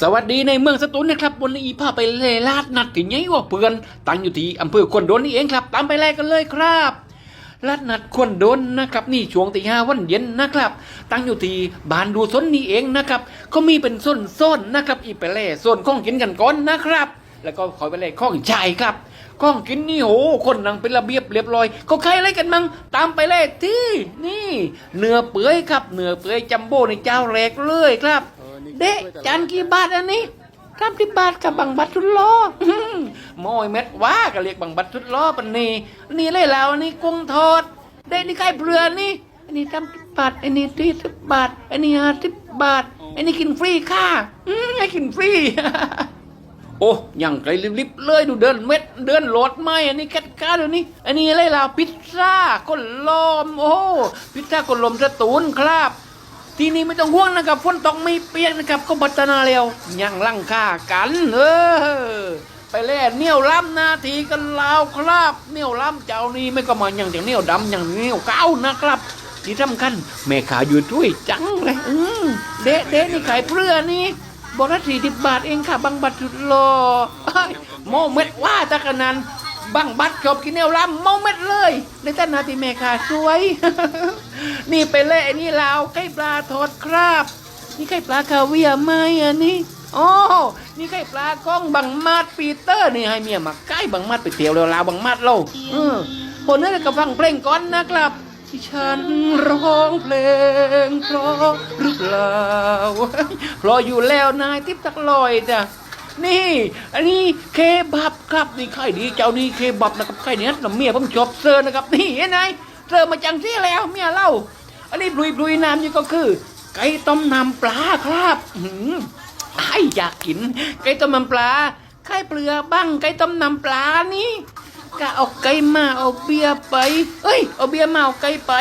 สวัสดีในเมืองสตูลนะครับวันนี้พาไปเลลาดนัดที่ใหญ่กว่าเพื่อนตั้งอยู่ที่อำเภอควนโดนนี่เองครับ ตามไปแลกกันเลยครับลาดนัดควนโดนนะครับ นี่ช่วงตีห้าวันเย็นนะครับ ตั้งอยู่ที่บ้านดูซนนี่เองนะครับ ก็มีเป็นส้นส้นนะครับ อีไปแล่ส้นข้องกินกันก่อนนะครับ แล้วก็คอยไปแล่ข้องชายครับข้องกินนี่โหคนนังเป็นระเบียบเรียบร้อยก็ใครอะไรกันมั่งตามไปแล่ที่นี่ เนื้อเปื่อยครับเนื้อเปื่อยจัมโบ้ในเจ้าแรกเลยครับ เด็กจานกี่บาทอันนี้สามสิบบาทกับบังบัตรทุดล้ออื้อโมยเม็ดว่าก็เรียกบังบัตรทุดล้อปันนี่นี่เลยแล้วนนี้กุ้งทอดเด็กนี่ไก่เปลือนี่อันนี้สามสิบบาทอันนี้สี่สิบบาทอันนี้ห้าสิบบาทอันนี้กินฟรีค่ะอืมให้กินฟรีโอ้ยังไกลลิบๆเลยดูเดินเม็ดเดินโหลดไหมอันนี้แคทก้าเดี๋ยวนี้ อันนี้อะไรล่ะพิซซ่าก้นลมโอ้พิซซ่าก้นลมสตูนครับ ที่นี่ไม่ต้องห่วงนะครับฝนตกไม่เปียกนะครับก็บัตนาเร็วยังลังค่ากันเออไปแล่นเนี่ยวล้ำนาทีกันลาวครับเนี่ยวล้ำเจ้านี้ไม่ก็มาอย่างอย่างเนี่ยวดำอย่างเนี่ยวเก้านะครับที่สำคัญแม่ขาอยู่ด้วยจังเลยอืมเดะเดะนี่ขายเปลือนี่บอกละสี่สิบบาทเองค่ะบางบัตรสุดหล่อโมเม็ดว่าตะกันนั้นบังบัดจบกินแนวล้ำเมเม็ดเลยในต้นนาทีแม่ขาสวย นี่ไปเล่ไอ้นี่ลาวไก่ปลาทอดครับ นี่ไก่ปลาคาเวียร์ไหมอันนี้อ๋อนี่ไก่ปลาก้องบังมาดปีเตอร์นี่ให้เมียมาใกล้บังมาดไปเที่ยวแล้วลาวบังมาดเราเออคนนั้นก็ฟังเพลงก่อนนะครับที่ฉันร้องเพลงเพราะหรือเปล่าเพราะอยู่แล้วนายทิพย์ตักลอยจ้ะนี่ อันนี้เคบับครับนี่ไข่ดีเจ้านี่เคบับนะครับไข่เนี้ยนะเมียผมชอบเซอร์นะครับนี่เห็นไหม เซอมาจังที่แล้วเมียเล่าอันนี้ลุยลุยน้ำนี่ก็คือ ไก่ต้มน้ำปลาครับหือไอ้อยากกิน ไก่ต้มน้ำปลาไข่เปลือกบ้างไก่ต้มน้ำปลานี่ก็เอาไก่มาเอาเบียร์ไป เอ้ย เอาเบียร์มาเอาไก่ไป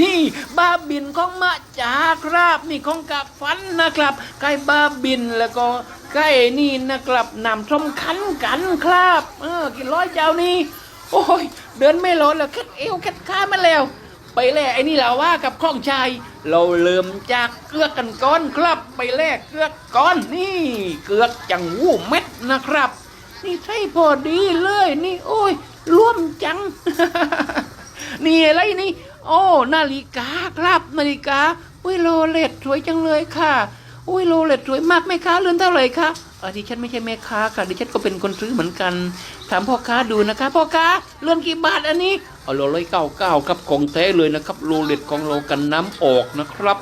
นี่บาบินของมะจาครับนี่ของกะฟันนะครับไก่บาบินแล้วก็ไก่นี่นะครับนำส้มคันกันครับ เออกินร้อยเจ้านี่ โอ้ย เดินไม่รอดแล้วแค่เอวแค่ขามาแล้ว ไปแลกไอ้นี่แหละว่ากับข้องชาย เราเริ่มจากเกลือกกันก้อนครับ ไปแลกเกลือกก้อนนี่ เกลือกจังหูเม็ดนะครับ นี่ใช่พอดีเลยนี่ โอ้ยร่วมจัง นี่อะไรนี่ โอ้นาฬิกาครับ นาฬิกาอุ้ยโรเลตสวยจังเลยค่ะ อุ้ยโรเลตสวยมากแม่ค้าเรือนเท่าไหร่คะ อดิฉันไม่ใช่แม่ค้าค่ะดิฉันก็เป็นคนซื้อเหมือนกันถามพ่อค้าดูนะคะพ่อค้าเรือนกี่บาทอันนี้เอาโลร้อยเก้าเก้าครับของแท้เลยนะครับโรเล็ตของเรากันน้ำออกนะครับ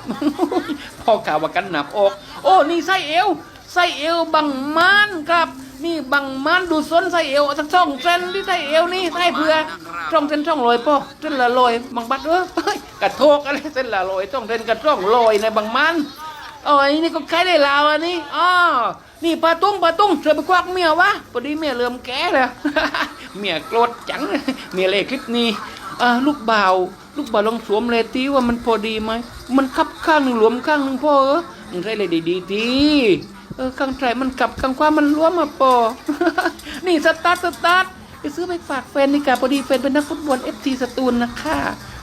พ่อค้าว่ากันน้ำออก โอ้นี่ไส้เอวไส้เอวบังมานครับนี่บังมันดูส้นไส้เอวเอาสักช่องเส้นที่ไส้เอวนี่ไส้เผื่อช่องเส้นช่องลอยป่อเส้นละลอยบางบัดเออกระโทกอะไรเส้นละลอยช่องเส้นกระช่องลอยในบางมัน อ๋ออันนี้ก็ใครได้ลาวอันนี้อ๋อนี่ปลาตุ้งปลาตุ้งเธอไปควักเมียวะพอดีเมียเริ่มแก่แล้วเมียโกรธจังเมียเลยคลิปนี้อ่าลูกบ่าวลูกบ่าวลองสวมเลยตีว่ามันพอดีไหมมันคับข้างหนึ่งหลวมข้างหนึ่งพ่อเออมึงใช้เลยดีๆทีเออข้างใส่มันกลับข้างขวามันล้วมมาปอนี่สตาร์ทสตาร์ทไปซื้อไปฝากแฟนนี่กะพอดีแฟนเป็นนักฟุตบอลเอฟซีสตูลนะคะ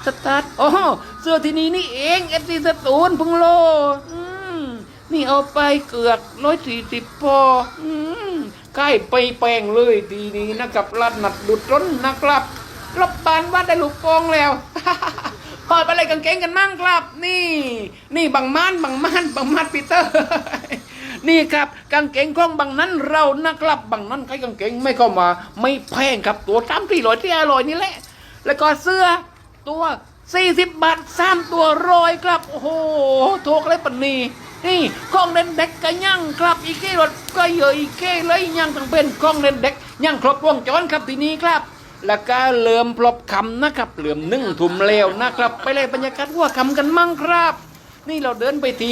สตาร์ทอ๋อเสื้อที่นี่นี่เองเอฟซีสตูลพึ่งโลอื นี่เอาไปเกือกร้อยสี่สิบพออืมใกล้ไปแปลงเลยทีนี้นะครับรัดหนัดดุดร้นนะครับรบบานวัดได้ลูกกองแล้วพอดไปเลยกางเกงกันมั่งครับ นี่ นี่บังม่านบังม่านบังม่านปีเตอร์ นี่ครับกางเกงของบางนั้นเรานะครับบางนั้นใครกางเกงไม่เข้ามา ไม่แพงครับตัวสามสี่ร้อยที่อร่อยนี่แหละ แล้วก็เสื้อตัวสี่สิบบาทสามตัวร้อยครับ โอ้โหถูกเลยปัน นี่ของเล่นเด็กก็ยังครับอีกแค่รถก็เยอะอีกแค่เลยยังต้องเป็นของเล่นเด็กยังครบวงจรครับทีนี้ครับ แล้วก็เริ่อมพลบคำนะครับเหลื่อมนึ่งถุ่มเลวนะครับ ไปเลยบรรยากาศหัวคำกันมั่งครับ นี่เราเดินไปที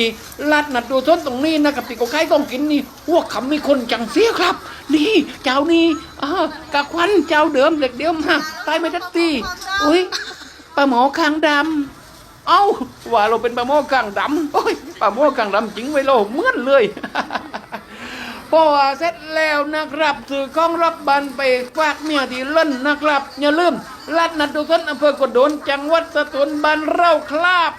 ลาดนัดดูต้นตรงนี้นะครับที่เขาขายของกินนี่หัวคำมีคนจังเสียครับ นี่เจ้านี่อ่ากะควันเจ้าเดิมเด็กเดียวมาตายไม่ทันทีอุ้ยปลาหมอคางดำ เอ้าว่าเราเป็นปลาโมอคางดำโอ้ยปลาโมอคางดำจริงไว้โลเหมือนเลยพอว่าเสร็จแล้วนะครับสื่อของรับบันไปฝากเมียที่เล่นนะครับ อย่าลืมลัดนัดดูต้นอำเภอกดโดนจังหวัดสตูลบ้านเราครับ